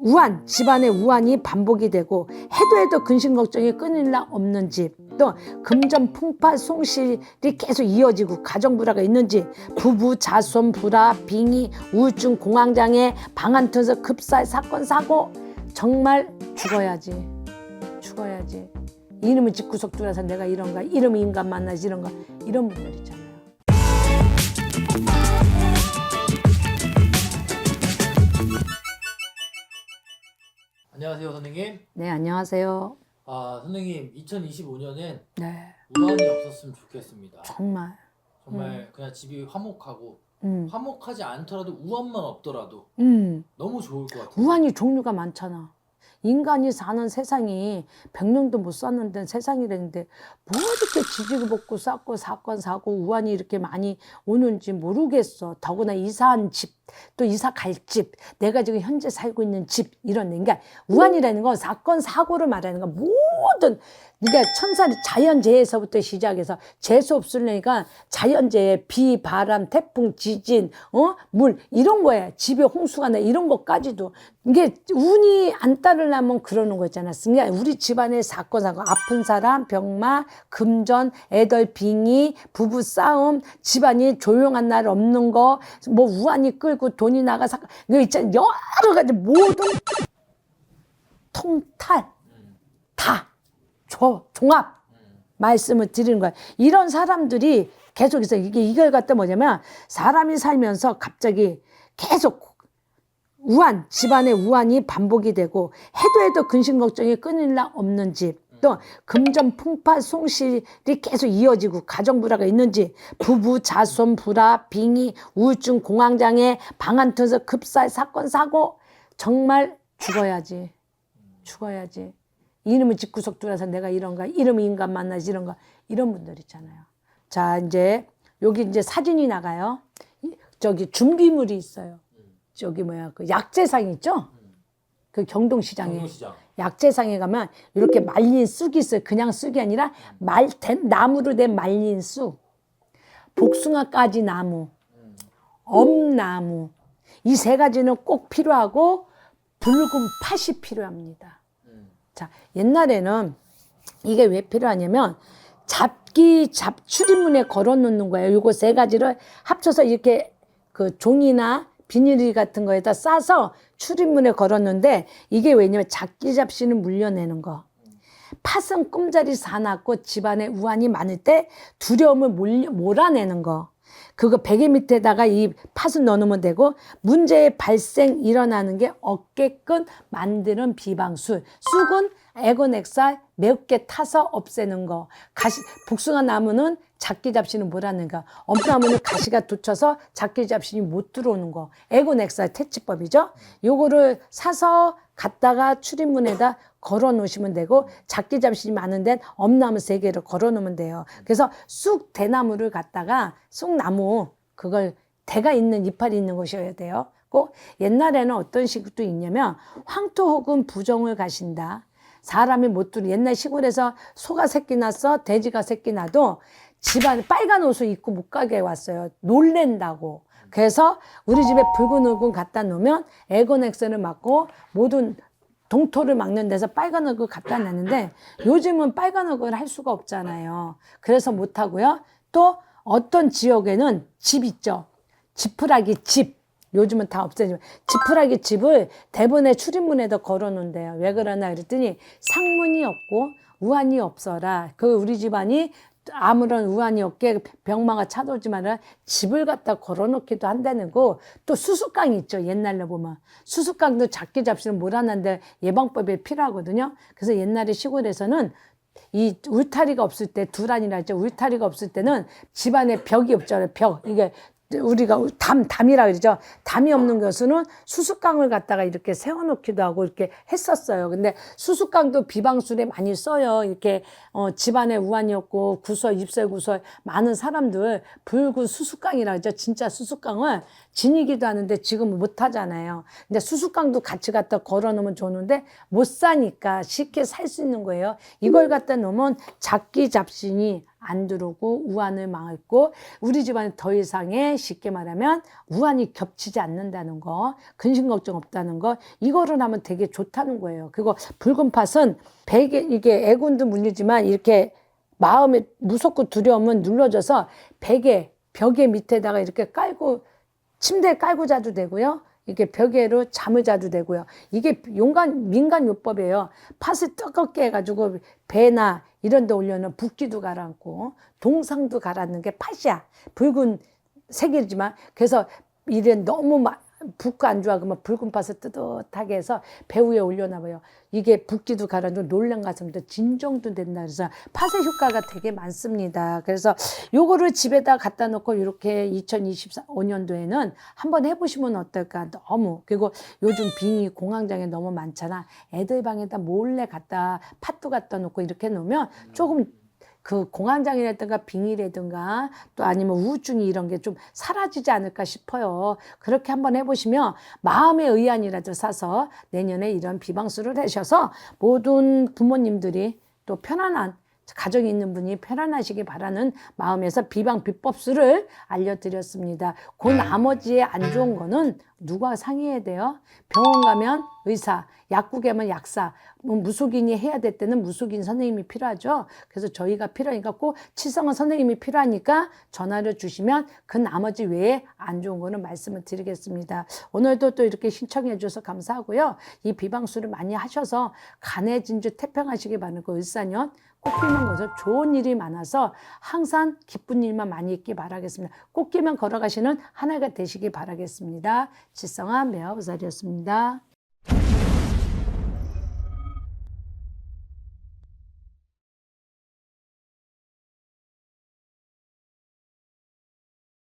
우한 집안의 우한이 반복이 되고 해도 해도 근심 걱정이 끊일 날 없는 집 또 금전 풍파 송실이 계속 이어지고 가정 불화가 있는지 부부 자손 불화 빙의 우울증 공황장애 방안 터서 급사 사건 사고. 정말 죽어야지. 죽어야지. 이름은 집구석 들어서 내가 이런가 이름 인간 만나지 이런가. 이런 분들 있잖아 안녕하세요 선생님. 네 안녕하세요. 아 선생님 2025년엔 네 우한이 없었으면 좋겠습니다. 정말 정말 그냥 집이 화목하고 음. 화목하지 않더라도 우한만 없더라도 음. 너무 좋을 것 같아요. 우한이 종류가 많잖아. 인간이 사는 세상이 100년도 못 샀는데 세상이랬는데 뭐 이렇게 지지고 볶고 쌓고 사건 사고 우한이 이렇게 많이 오는지 모르겠어. 더구나 이사한 집, 또 이사 갈 집, 내가 지금 현재 살고 있는 집 이런 그러니까 우한이라는 건 사건 사고를 말하는 거 모든 그러니까 천사리 자연재해에서부터 시작해서 재수 없으려니까 자연재해, 비, 바람, 태풍, 지진, 어, 물 이런 거야. 집에 홍수가 나 이런 것까지도 이게 운이 안 따르려면 그러는 거 있잖아. 그러니까 우리 집안의 사건 사고 아픈 사람, 병마, 금전, 애들 빙의, 부부 싸움, 집안이 조용한 날 없는 거, 뭐 우한이 끌고 돈이 나가 사, 이거 있잖아. 여러 가지 모든 통탈 다 조, 종합 말씀을 드리는 거야. 이런 사람들이 계속해서 이게 이걸 갖다 뭐냐면 사람이 살면서 갑자기 계속 우한 집안의 우한이 반복이 되고 해도 해도 근심 걱정이 끊일 날 없는 집. 또 금전 풍파 송실이 계속 이어지고 가정 불화가 있는지 부부 자손 불화 빙의 우울증 공황장애 방안 터서 급사 사건 사고 정말 죽어야지 죽어야지 이름은 집구석 들어서 내가 이런가 이름 인간 만나지 이런가 이런 분들 있잖아요. 자 이제 여기 이제 사진이 나가요. 이- 저기 준비물이 있어요. 저기 뭐야 그 약재상 있죠? 그 경동시장에 경동시장. 약재상에 가면 이렇게 말린 쑥이 있어요. 그냥 쑥이 아니라 말 된 나무로 된 말린 쑥, 복숭아까지 나무, 엄나무 이 세 가지는 꼭 필요하고 붉은 팥이 필요합니다. 음. 자, 옛날에는 이게 왜 필요하냐면 잡기 잡 출입문에 걸어 놓는 거예요. 요거 세 가지를 합쳐서 이렇게 그 종이나 비닐이 같은 거에다 싸서 출입문에 걸었는데 이게 왜냐면 잡기 잡시는 물려내는 거. 팥은 꿈자리 사납고 집안에 우환이 많을 때 두려움을 몰려, 몰아내는 거. 그거 베개 밑에다가 이 팥을 넣어놓으면 되고 문제의 발생 일어나는 게 어깨끈 만드는 비방술. 쑥은 에고넥살 매우게 타서 없애는 거. 가시 복숭아 나무는 작기 잡시는 몰아내는 거. 엄나무는 가시가 돋쳐서 작기 잡신이 못 들어오는 거. 에고넥살 퇴치법이죠. 요거를 사서 갖다가 출입문에다 걸어 놓으시면 되고 작기 잡신이 많은 데는 엄나무 세 개를 걸어 놓으면 돼요. 그래서 쑥 대나무를 갖다가 쑥나무 그걸 대가 있는 이파리 있는 곳이어야 돼요. 꼭 옛날에는 어떤 식도 있냐면 황토 혹은 부정을 가신다. 사람이 못 들어 옛날 시골에서 소가 새끼 났어 돼지가 새끼 나도 집안에 빨간 옷을 입고 못 가게 왔어요. 놀랜다고. 그래서 우리 집에 붉은 얼굴 갖다 놓으면 에고넥스를 맞고 모든 동토를 막는 데서 빨간 얼굴 갖다 놨는데 요즘은 빨간 얼굴 할 수가 없잖아요. 그래서 못 하고요. 또 어떤 지역에는 집 있죠. 지푸라기 집. 요즘은 다 없어지면 지푸라기 집을 대본의 출입문에다 걸어 놓은대요. 왜 그러나 그랬더니 상문이 없고 우한이 없어라. 그 우리 집안이 아무런 우한이 없게 병마가 찾아오지만은 집을 갖다 걸어놓기도 한다는 거. 또 수수깡 있죠. 옛날로 보면 수수깡도 작게 잡시는 몰아난데 예방법이 필요하거든요. 그래서 옛날에 시골에서는 이 울타리가 없을 때 두란이라 했죠. 울타리가 없을 때는 집안에 벽이 없잖아요. 벽 이게 우리가 담 담이라 그러죠. 담이 없는 것은 수수깡을 갖다가 이렇게 세워놓기도 하고 이렇게 했었어요. 근데 수수깡도 비방술에 많이 써요. 이렇게 어, 집안에 우환이 없고 구설 입설 구설 많은 사람들 붉은 수수깡이라 그러죠. 진짜 수수깡을 지니기도 하는데 지금 못 하잖아요. 근데 수수깡도 같이 갖다 걸어놓으면 좋은데 못 사니까 쉽게 살 수 있는 거예요. 이걸 갖다 놓으면 작기 잡신이 안 들어오고 우환을 막고 우리 집안에 더 이상의 쉽게 말하면 우환이 겹치지 않는다는 거, 근심 걱정 없다는 거, 이거를 하면 되게 좋다는 거예요. 그리고 붉은 팥은 베개 이게 애군도 물리지만 이렇게 마음에 무섭고 두려움은 눌러져서 베개 벽에 밑에다가 이렇게 깔고 침대에 깔고 자도 되고요. 이게 벽에로 잠을 자도 되고요. 이게 용간 민간 요법이에요. 팥을 뜨겁게 해가지고 배나 이런 데 올려놓은 붓기도 가라앉고 동상도 가라앉는 게 팥이야. 붉은 색이지만 그래서 이래 너무 막 붓고 안 좋아 그러면 붉은 팥을 뜨뜻하게 해서 배 위에 올려놔봐요. 이게 붓기도 가라앉고 놀란 가슴도 진정도 된다. 그래서 팥의 효과가 되게 많습니다. 그래서 요거를 집에다 갖다 놓고 이렇게 2024년도에는 한번 해보시면 어떨까 너무 그리고 요즘 빙이 공황장애 너무 많잖아. 애들 방에다 몰래 갖다 팥도 갖다 놓고 이렇게 놓으면 조금 그 공황장애라든가 빙이라든가 또 아니면 우울증이 이런 게 좀 사라지지 않을까 싶어요. 그렇게 한번 해보시면 마음의 의안이라도 사서 내년에 이런 비방수를 하셔서 모든 부모님들이 또 편안한 가정이 있는 분이 편안하시기 바라는 마음에서 비방 비법수를 알려드렸습니다. 그 나머지에 안 좋은 거는 누가 상의해야 돼요? 병원 가면 의사, 약국에 가면 약사, 뭐 무속인이 해야 될 때는 무속인 선생님이 필요하죠. 그래서 저희가 필요하니까 꼭 치성은 선생님이 필요하니까 전화를 주시면 그 나머지 외에 안 좋은 거는 말씀을 드리겠습니다. 오늘도 또 이렇게 신청해 주셔서 감사하고요. 이 비방수를 많이 하셔서 간의 진주 태평하시기 바라고 을사년 꽃피는 것은 좋은 일이 많아서 항상 기쁜 일만 많이 있기 바라겠습니다. 꽃기면 걸어가시는 하나가 되시기 바라겠습니다. 지성한 매화보살이었습니다.